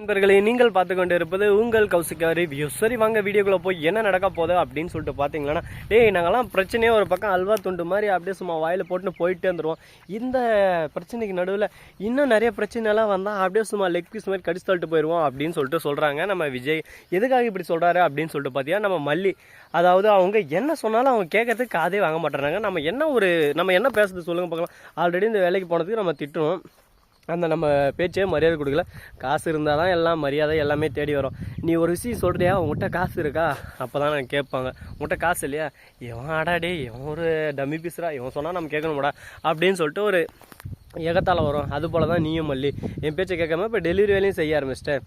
நண்பர்களே நீங்கள் பார்த்து கொண்டு இருப்பது உங்கள் கௌசிக்கா ரிவ்யூ சரி வாங்க வீடியோக்குள்ளே போய் என்ன நடக்க போகுது அப்படின்னு சொல்லிட்டு பார்த்தீங்கன்னா டேய் நாங்கள்லாம் பிரச்சனையே ஒரு பக்கம் அல்வா துண்டு மாதிரி அப்படியே சும்மா வாயில் போட்டுன்னு போயிட்டே வந்துடுவோம் இந்த பிரச்சனைக்கு நடுவில் இன்னும் நிறைய பிரச்சனைலாம் வந்தால் அப்படியே சும்மா லெக் பீஸ் மாதிரி கடிச்சு தள்ளிட்டு போயிடுவோம் அப்படின்னு சொல்லிட்டு சொல்கிறாங்க நம்ம விஜய். எதுக்காக இப்படி சொல்கிறாரு அப்படின்னு சொல்லிட்டு பார்த்தீங்கன்னா நம்ம மல்லி. அதாவது அவங்க என்ன சொன்னாலும் அவங்க கேட்கறதுக்கு காதே வாங்க மாட்டேறாங்க. நம்ம என்ன ஒரு நம்ம என்ன பேசுறது சொல்லுங்கள் பார்க்கலாம். ஆல்ரெடி இந்த வேலைக்கு போனதுக்கு நம்ம திட்டுவோம் அந்த நம்ம பேச்சே மரியாதை கொடுக்கல. காசு இருந்தால் தான் எல்லாம் மரியாதை எல்லாமே தேடி வரும். நீ ஒரு விஷயம் சொல்கிறியா உங்கள்கிட்ட காசு இருக்கா? அப்போ தான் நான் கேட்பாங்க. உங்கள்கிட்ட காசு இல்லையா? இவன் ஆடாடே இவன் ஒரு டம்மி பீஸ்ரா இவன் சொன்னால் நம்ம கேட்கணும்டா அப்படின்னு சொல்லிட்டு ஒரு எகத்தால் வரும். அது போல தான் நீயும் மல்லி. என் பேச்சை கேட்காம இப்போ டெலிவரி வேலையும் செய்ய ஆரம்பிச்சிட்டேன்.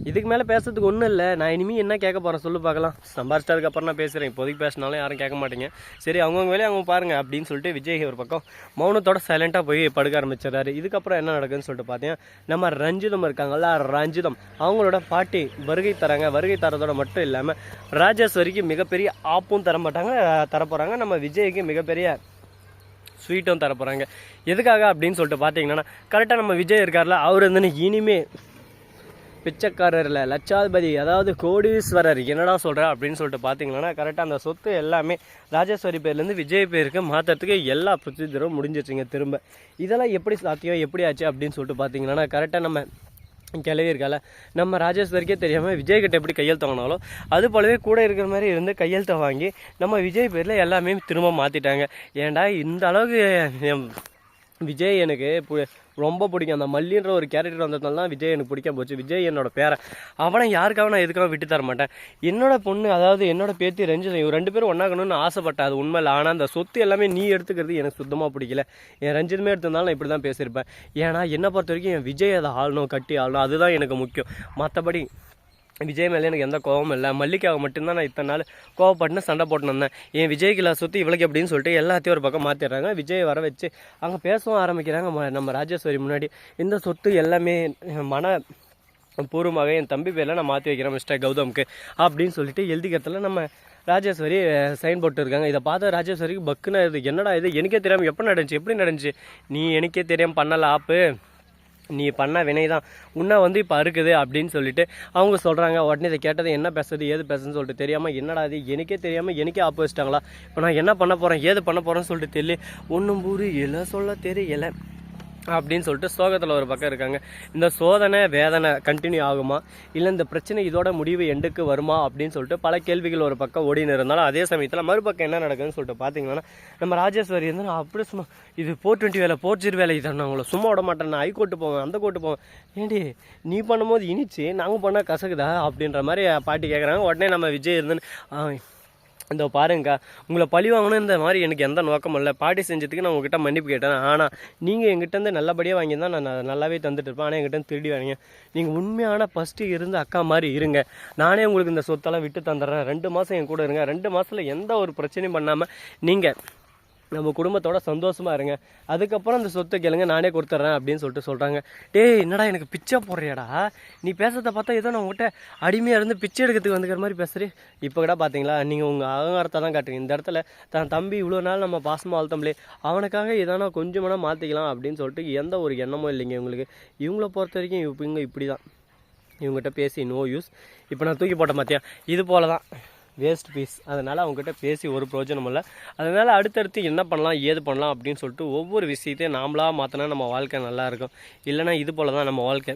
இதுக்கு மேலே பேசுறதுக்கு ஒன்றும் இல்லை. நான் இனிமேல் என்ன கேட்க போகிறேன் சொல்லு பார்க்கலாம். சம்பாரிச்சிட்டதுக்கு அப்புறம் நான் பேசுகிறேன் இப்போதைக்கு பேசினாலும் யாரும் கேட்க மாட்டீங்க. சரி அவங்கவுங்க வேலையை அவங்க பாருங்க அப்படின்னு சொல்லிட்டு விஜய் ஒரு பக்கம் மௌனத்தோட சைலண்ட்டாக போய் படுக்க ஆரம்பிச்சிடறாரு. இதுக்கப்புறம் என்ன நடக்குதுன்னு சொல்லிட்டு பார்த்தீங்கன்னா நம்ம ரஞ்சிதம் இருக்காங்கல்ல ரஞ்சிதம். அவங்களோட பாட்டி வருகை தராங்க. வருகை தரதோட மட்டும் இல்லாமல் ராஜேஸ்வரிக்கு மிகப்பெரிய ஆப்பும் தர மாட்டாங்க தரப்போகிறாங்க நம்ம விஜய்க்கு மிகப்பெரிய ஸ்வீட்டும் தரப்போகிறாங்க எதுக்காக அப்படின்னு சொல்லிட்டு பார்த்தீங்கன்னா கரெக்டாக நம்ம விஜய் இருக்கார்ல அவர் வந்து இனிமே பிச்சைக்காரரில் லட்சாதிபதி அதாவது கோடீஸ்வரர் என்னடா சொல்கிறா அப்படின்னு சொல்லிட்டு பார்த்தீங்கன்னா கரெக்டாக அந்த சொத்து எல்லாமே ராஜேஸ்வரி பேர்லேருந்து விஜய் பேருக்கு மாற்றுறதுக்கு எல்லா ப்ரொசீஜரும் முடிஞ்சிருச்சுங்க திரும்ப. இதெல்லாம் எப்படி சாத்தியம் எப்படி ஆச்சு அப்படின்னு சொல்லிட்டு பார்த்தீங்கன்னா கரெக்டாக நம்ம கிளவி இருக்கால நம்ம ராஜேஸ்வரிக்கே தெரியாமல் விஜய்கிட்ட எப்படி கையெழுத்து வாங்கினாலோ அது போலவே கூட இருக்கிற மாதிரி இருந்து கையெழுத்தை வாங்கி நம்ம விஜய் பேரில் எல்லாமே திரும்ப மாற்றிட்டாங்க ஏன்டா இந்த அளவுக்கு விஜய் எனக்கு பு- ரொம்ப பிடிக்கும். அந்த மல்லின்ற ஒரு கேரக்டர் வந்ததுனால தான் விஜய் எனக்கு பிடிக்க போச்சு. விஜய் என்னோட பேரை அவனை யாருக்காக நான் எதுக்காக விட்டு தர மாட்டேன்? என்னோட பொண்ணு அதாவது என்னோட பேத்தி ரஞ்சிதம் இவங்க ரெண்டு பேரும் ஒன்றாகணும்னு ஆசைப்பட்டேன் அது உண்மையில். ஆனால் அந்த சொத்து எல்லாமே நீ எடுத்துக்கிறது எனக்கு சுத்தமாக பிடிக்கல. என் ரஞ்சிதமே எடுத்திருந்தாலும் நான் இப்படி தான் பேசியிருப்பேன். ஏன்னா என்னை பொறுத்த வரைக்கும் என் விஜய் அதை ஆளணும் கட்டி ஆளணும். அதுதான் எனக்கு முக்கியம். மற்றபடி விஜய் மேலே எனக்கு எந்த கோவமும் இல்லை. மல்லிகாவை மட்டும்தான் நான் இத்தனை நாள் கோவப்பட்டுன்னு சண்டை போட்டுன்னு வந்தேன் என் விஜய் இல்லை சுற்றி இவளுக்கு அப்படின்னு சொல்லிட்டு எல்லாத்தையும் ஒரு பக்கம் மாற்றிடுறாங்க விஜய் வர வச்சு அங்கே பேசவும் ஆரம்பிக்கிறாங்க. ம- நம்ம ராஜேஸ்வரி முன்னாடி. இந்த சொத்து எல்லாமே மன பூர்வமாக என் தம்பி பேரில் நான் மாற்றி வைக்கிறேன் மிஸ்டர் கௌதம்க்கு அப்படின்னு சொல்லிட்டு எழுதிக்கிறதுல நம்ம ராஜேஸ்வரி சைன் போட்டு இருக்காங்க. இதை பார்த்த ராஜேஸ்வரிக்கு பக்குன்னு இது என்னடா இது? எனக்கே தெரியாமல் எப்போ நடந்துச்சு? எப்படி நடந்துச்சு? நீ எனக்கே தெரியாமல் பண்ணல ஆப்பு. நீ பண்ண வினை தான். உன்னை வந்து இப்போ அறுக்குது அப்படின்னு சொல்லிட்டு அவங்க சொல்கிறாங்க உடனே இதை கேட்டது என்ன பேசுறது ஏது பேசுன்னு சொல்லிட்டு தெரியாமல் என்னடா இது? எனக்கே தெரியாமல் எனக்கே ஆப்போசிட்டாங்களா இப்போ நான் என்ன பண்ண போகிறேன் ஏது பண்ண போகிறேன்னு சொல்லிட்டு தெரியல. ஒன்றும் பூரி இல்லை சொல்ல தெரியலை. அப்படின்னு சொல்லிட்டு சோகத்தில் ஒரு பக்கம் இருக்காங்க. இந்த சோதனை வேதனை கண்டினியூ ஆகுமா? இல்லை இந்த பிரச்சனை இதோட முடிவு எண்டுக்கு வருமா? அப்படின்னு சொல்லிட்டு பல கேள்விகள் ஒரு பக்கம் ஓடினு இருந்தாலும் அதே சமயத்தில் மறுபக்கம் என்ன நடக்குதுன்னு சொல்லிட்டு பார்த்தீங்கன்னா நம்ம ராஜேஸ்வரி வந்து நான் அப்படி சும்மா இது ஃபோர் டுவெண்ட்டி வேலை ஃபோர் ஜீரோ வேலை இதை நான் உங்களை சும்மா விட மாட்டேன். நான் ஹைகோர்ட்டு போவேன் அந்த கோர்ட்டு போவேன். ஏண்டி நீ பண்ணும்போது இனிச்சு நாங்கள் பண்ணால் கசக்குதா? அப்படின்ற மாதிரி பாட்டி கேட்குறாங்க உடனே நம்ம விஜய் இருந்து இந்த பாருங்கக்கா உங்களை பழி வாங்கணும் இந்த மாதிரி எனக்கு எந்த நோக்கமும் இல்லை. பாட்டி செஞ்சதுக்கு நான் உங்ககிட்ட மன்னிப்பு கேட்டேன். ஆனால் நீங்கள் எங்கிட்டேருந்து நல்லபடியாக வாங்கியிருந்தா நான் நல்லாவே தந்துட்டு இருப்பேன் ஆனால் எங்கிட்ட திருடி வாங்க நீங்கள் உண்மையான ஃபஸ்ட்டு இருந்து அக்கா மாதிரி இருங்க. நானே உங்களுக்கு இந்த சொத்தெல்லாம் விட்டு தந்துடுறேன். ரெண்டு மாதம் என் கூட இருங்க. ரெண்டு மாதத்தில் எந்த ஒரு பிரச்சனையும் பண்ணாமல் நீங்கள் நம்ம குடும்பத்தோட சந்தோஷமா இருங்க. அதுக்கப்புறம் அந்த சொத்தை கேளுங்க நானே கொடுத்துட்றேன் அப்படின்னு சொல்லிட்டு சொல்கிறாங்க டேய் என்னடா எனக்கு பிச்சை போடுறியாடா? நீ பேசுறத பார்த்தா ஏதோ நான் உங்கள்கிட்ட அடிமையாக இருந்து பிச்சை எடுக்கிறதுக்கு வந்துக்கிற மாதிரி பேசுறீ. இப்போ கூட பார்த்தீங்களா நீங்கள் உங்கள் அகங்காரத்தை தான் காட்டுறீங்க. இந்த இடத்துல தன் தம்பி இவ்வளோ நாள் நம்ம பாசமாக வளர்த்தோம்லே அவனுக்காக எதனா கொஞ்சமான மாற்றிக்கலாம் அப்படின்னு சொல்லிட்டு எந்த ஒரு எண்ணமும் இல்லைங்க இவங்களுக்கு. இவங்கள பொறுத்த வரைக்கும் இவங்க இப்படி தான் இவங்ககிட்ட பேசி நோ யூஸ் இப்போ நான் தூக்கி போட்டேன் மாத்தியா இது போல தான் வேஸ்ட் பீஸ் அதனால் அவங்ககிட்ட பேசி ஒரு பிரயோஜனம் இல்லை. அதனால் அடுத்தடுத்து என்ன பண்ணலாம் ஏது பண்ணலாம் அப்படின்னு சொல்லிட்டு ஒவ்வொரு விஷயத்தையும் நாமளாக மாற்றினா நம்ம வாழ்க்கை நல்லாயிருக்கும் இல்லைனா இல்லைன்னா இது போல் தான் நம்ம வாழ்க்கை.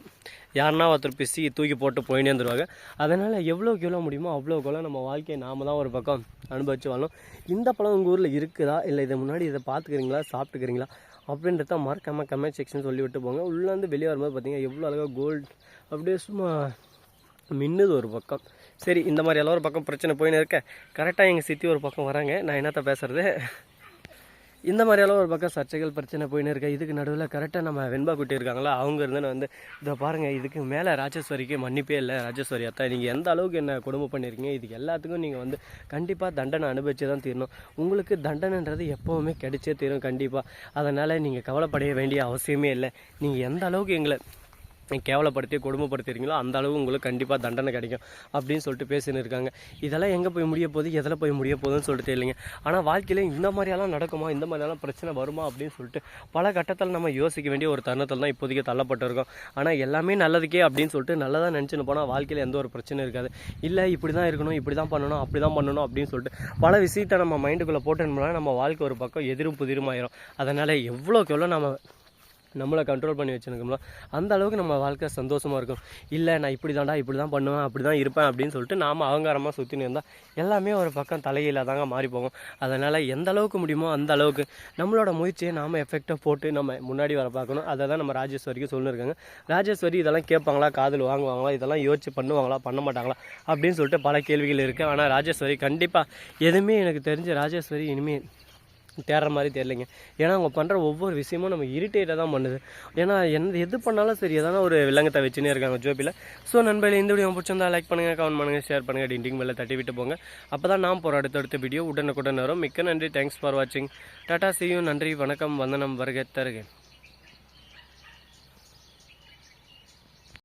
யாருன்னா ஒருத்தர் பேசி தூக்கி போட்டு போயினே வந்துருவாங்க அதனால் எவ்வளோக்கு எவ்வளோ முடியுமோ அவ்வளோக்கு நம்ம வாழ்க்கையை நாம தான் ஒரு பக்கம் அனுபவிச்சு வாழும் இந்த பழம் உங்கள் ஊரில் இருக்குதா? இல்லை இதை முன்னாடி இதை பார்த்துக்கிறீங்களா? சாப்பிட்டுக்கிறீங்களா? அப்படின்றத மறக்காம கமெண்ட் செக்ஷன் சொல்லி விட்டு போங்க. உள்ளேருந்து வெளியே வரும்போது பார்த்தீங்கன்னா எவ்வளோ அழகாக கோல்டு அப்படியே சும்மா மின்னுது ஒரு பக்கம். சரி இந்த மாதிரி எல்லாம் ஒரு பக்கம் பிரச்சனை போயின்னு இருக்க. கரெக்டாக எங்கள் சித்தி ஒரு பக்கம் வராங்க. நான் என்னத்த பேசுகிறது இந்த மாதிரி எல்லாம் ஒரு பக்கம் சர்ச்சைகள் பிரச்சனை போயின்னு இருக்க. இதுக்கு நடுவில் கரெக்டாக நம்ம வெண்பா குட்டி இருக்காங்களா? அவங்க இருந்தேன்னு வந்து இதை பாருங்கள் இதுக்கு மேலே ராஜேஸ்வரிக்கு மன்னிப்பே இல்லை ராஜேஸ்வரி அத்தா. நீங்கள் எந்த அளவுக்கு என்ன கொடுமை பண்ணியிருக்கீங்க இதுக்கு எல்லாத்துக்கும் நீங்கள் வந்து கண்டிப்பாக தண்டனை அனுபவிச்சு தான் தீரணும். உங்களுக்கு தண்டனைன்றது எப்போவுமே கிடைச்சே தீரும் கண்டிப்பாக அதனால் நீங்கள் கவலைப்படைய வேண்டிய அவசியமே இல்லை. நீங்கள் எந்த அளவுக்கு எங்களை கேவலப்படுத்தி கொடுமைப்படுத்திருக்கீங்களோ அந்த அளவு உங்களுக்கு கண்டிப்பாக தண்டனை கிடைக்கும் அப்படின்னு சொல்லிட்டு பேசின்னு இருக்காங்க. இதெல்லாம் எங்கே போய் முடிய போகுது? எதில் போய் முடிய போகுதுன்னு சொல்லிட்டு தெரியலைங்க. ஆனால் வாழ்க்கையில் இந்த மாதிரியெல்லாம் நடக்குமா? இந்த மாதிரியெல்லாம் பிரச்சனை வருமா? அப்படின்னு சொல்லிட்டு பல கட்டத்தில் நம்ம யோசிக்க வேண்டிய ஒரு தருணத்தில் தான் இப்போதைக்கு தள்ளப்பட்டிருக்கோம் ஆனால் எல்லாமே நல்லதுக்கே அப்படின்னு சொல்லிட்டு நல்லதாக நினச்சின்னு போனால் வாழ்க்கையில் எந்த ஒரு பிரச்சனை இருக்காது. இல்லை இப்படி தான் இருக்கணும் இப்படி தான் பண்ணணும் அப்படி தான் பண்ணணும் அப்படின்னு சொல்லிட்டு பல விஷயத்தை நம்ம மைண்டுக்குள்ளே போட்டோம்னா நம்ம வாழ்க்கை ஒரு பக்கம் எதிரும் புதிருமாயிரும் அதனால் எவ்வளோக்கு எவ்வளோ நம்ம நம்மளை கண்ட்ரோல் பண்ணி வச்சுருக்கோம்ல அந்த அளவுக்கு நம்ம வாழ்க்கை சந்தோஷமாக இருக்கும். இல்லை நான் இப்படி தான்டா இப்படி தான் பண்ணுவேன் அப்படி தான் இருப்பேன் அப்படின்னு சொல்லிட்டு நாம் அகங்காரமாக சுற்றின்னு இருந்தால் எல்லாமே ஒரு பக்கம் தலையில் தாங்க மாறி போகும். அதனால் எந்த அளவுக்கு முடியுமோ அந்த அளவுக்கு நம்மளோட முயற்சியை நாம் எஃபெக்டாக போட்டு நம்ம முன்னாடி வர பார்க்கணும். அதை தான் நம்ம ராஜேஸ்வரிக்கு சொல்லியிருக்காங்க ராஜேஸ்வரி இதெல்லாம் கேட்பாங்களா? காதில் வாங்குவாங்களா? இதெல்லாம் யோசிச்சு பண்ணுவாங்களா? பண்ண மாட்டாங்களா? அப்படின்னு சொல்லிட்டு பல கேள்விகள் இருக்குது ஆனால் ராஜேஸ்வரி கண்டிப்பாக எதுவுமே எனக்கு தெரிஞ்ச ராஜேஸ்வரி இனிமேல் தேடுற மாதிரி தெரியலைங்க. ஏன்னா அவங்க பண்ணுற ஒவ்வொரு விஷயமும் நம்ம இரிட்டேட்டாக தான் பண்ணுது. ஏன்னா என்ன எது பண்ணாலும் சரி எதனா ஒரு விலங்கத்தை வச்சுனே இருக்காங்க ஜோபியில் ஸோ நண்பர்களே இந்த வீடியோ பிடிச்சிருந்தா லைக் பண்ணுங்கள் கமெண்ட் பண்ணுங்கள் ஷேர் பண்ணுங்கள் டிண்டிங் மேலே தட்டி விட்டு போங்க. அப்போ தான் நான் போகிற அடுத்தடுத்த வீடியோ உடனுக்குடன் வரும். மிக்க நன்றி. தேங்க்ஸ் ஃபார் வாட்சிங் டாட்டா சியூ நன்றி. வணக்கம். வந்தனம். வருக தருகேன்